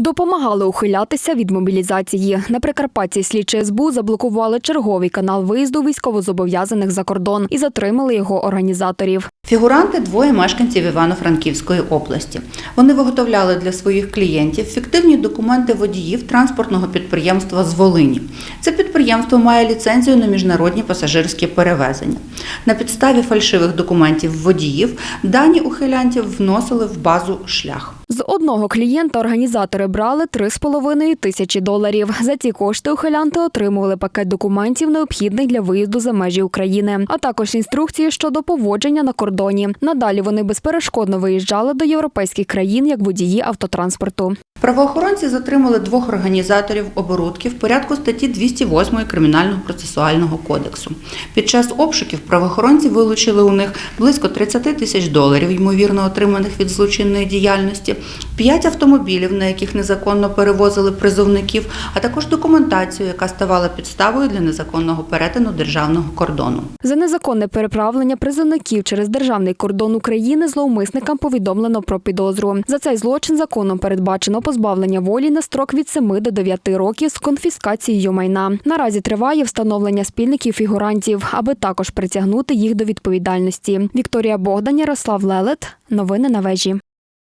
Допомагали ухилятися від мобілізації. На Прикарпатті слідчі СБУ заблокували черговий канал виїзду військовозобов'язаних за кордон і затримали його організаторів. Фігуранти двоє мешканців Івано-Франківської області. Вони виготовляли для своїх клієнтів фіктивні документи водіїв транспортного підприємства з Волині. Це підприємство має ліцензію на міжнародні пасажирські перевезення. На підставі фальшивих документів водіїв дані ухилянтів вносили в базу шлях. З одного клієнта організатори брали 3,5 тисячі доларів. За ці кошти ухилянти отримували пакет документів, необхідних для виїзду за межі України, а також інструкції щодо поводження на кордоні. Надалі вони безперешкодно виїжджали до європейських країн як водії автотранспорту. Правоохоронці затримали двох організаторів оборудки в порядку статті 208 Кримінального процесуального кодексу. Під час обшуків правоохоронці вилучили у них близько 30 тисяч доларів, ймовірно отриманих від злочинної діяльності, п'ять автомобілів, на яких незаконно перевозили призовників, а також документацію, яка ставала підставою для незаконного перетину державного кордону. За незаконне переправлення призовників через державний кордон України зловмисникам повідомлено про підозру. За цей злочин законом передбачено позбавлення волі на строк від 7 до 9 років з конфіскацією майна. Наразі триває встановлення спільників фігурантів, аби також притягнути їх до відповідальності. Вікторія Богдан, Ярослав Лелет. Новини на вежі.